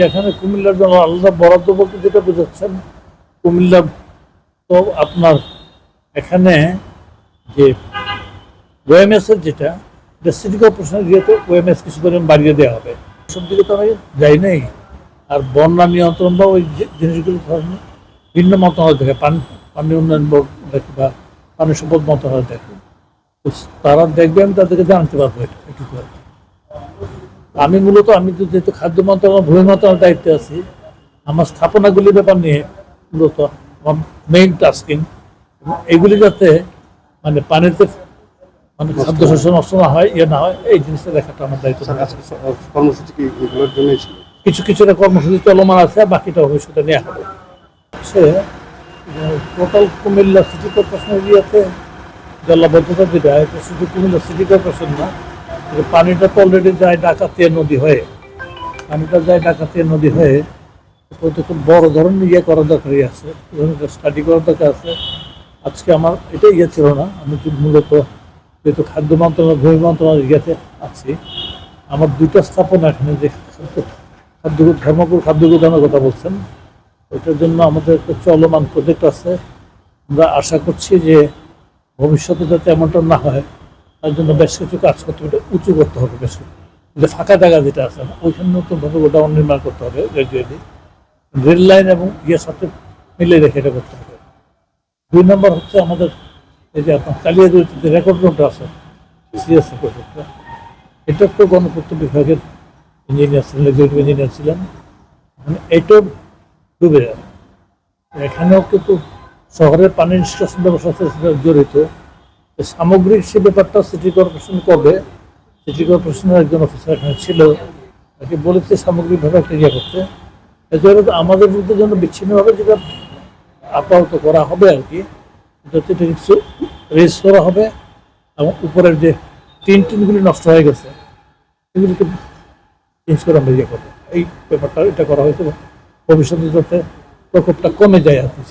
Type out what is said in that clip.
যেখানে কুমিল্লার জন্য আলাদা বরাদ্দ বলতে যেটা বোঝাচ্ছেন, কুমিল্লা তো আপনার এখানে যে ওএমএস এর যেটা সিটি কর্পোরেশনের গিয়ে তো ওএমএস কিছু পরিমাণ বাড়িয়ে দেওয়া হবে। সব দিকে তো আমি যাই নাই। আর বন্যা নিয়ন্ত্রণ বা ওই জিনিসগুলো ভিন্ন মন্ত্রণালয় দেখে, পানি পানি উন্নয়ন বোর্ড দেখে বা পানি সম্পদ মন্ত্রণালয় দেখে। তারা দেখবে, আমি তাদেরকে জানতে পারব এটা একটু আমি মূলত আমি তো যেহেতু খাদ্য মন্ত্রণালয় ভূমি মন্ত্রণালয়ের দায়িত্বে আছি আমার স্থাপনাগুলির ব্যাপার নিয়ে মূলত আমার মেইন টাস্কিং এগুলি যাতে মানে পানিতে মানে খাদ্য শস্য নষ্ট না হয় ইয়ে না হয় এই জিনিসটা দেখাটা আমার দায়িত্ব। কর্মসূচি কি এগুলোর জন্যই ছিল? কিছু কিছুটা কর্মসূচি চলমান আছে বাকিটা ভবিষ্যতে নেওয়া হবে। সে টোটাল কুমিল্লা সিটি কর্পোরেশনের ইয়েতে জলাবদ্ধতা যেটা এটা শুধু কুমিল্লা সিটি কর্পোরেশন না। পানিটা তো অলরেডি যায় ডাকাতিয়া নদী হয়ে। পানিটা যায় ডাকাতিয়া নদী হয়ে ওতে খুব বড় ধরনের ইয়ে করার দরকারই আছে স্টাডি করার দরকার আছে। আজকে আমার এটা ইয়ে ছিল না, আমি মূলত যেহেতু খাদ্য মন্ত্রণালয়, ভূমি মন্ত্রণালয় ইয়েতে আছি, আমার দুইটা স্থাপনা এখানে যে খাদ্য- খাদ্য ধর্মপুর খাদ্য গুদামের কথা বলছেন, ওইটার জন্য আমাদের একটা চলমান প্রজেক্ট আছে। আমরা আশা করছি যে ভবিষ্যতে যাতে এমনটা না হয় তার জন্য বেশ কিছু কাজ করতে হবে উঁচু করতে হবে বেশ কিছু। ফাঁকা জায়গা যেটা আছে না ওইখানে নতুনভাবে গোডাউন নির্মাণ করতে হবে গ্রাজুয়ালি রেল লাইন এবং ইয়ের সাথে মিলে রেখে এটা করতে হবে। দুই নম্বর হচ্ছে আমাদের এই যে আপনার কালিয়া যে রেকর্ড রুমটা আছে সিএসসি প্রজেক্টটা এটা তো গণপূর্ত বিভাগের ইঞ্জিনিয়ার ছিলেন এক্সিকিউটিভ ইঞ্জিনিয়ার ছিলেন। মানে এটাও ডুবে যাবে এখানেও কিন্তু শহরের পানি নিষ্কাশন ব্যবস্থার সাথে জড়িত। সামগ্রিক সে ব্যাপারটা সিটি কর্পোরেশন করবে। সিটি কর্পোরেশনের একজন অফিসার এখানে ছিল, তাকে বলেছে সামগ্রিকভাবে একটা ইয়ে করতে। এছাড়া আমাদের বিরুদ্ধে জন্য বিচ্ছিন্নভাবে যেটা আপাতত করা হবে আর কি, এটা কিছু রেস করা হবে এবং উপরের যে টিন টিনগুলি নষ্ট হয়ে গেছে, এগুলিকে চেঞ্জ করে আমরা ইয়ে করব। এই ব্যাপারটা, এটা করা হয়েছে ভবিষ্যতে যাতে প্রকোপটা কমে যায় আর কি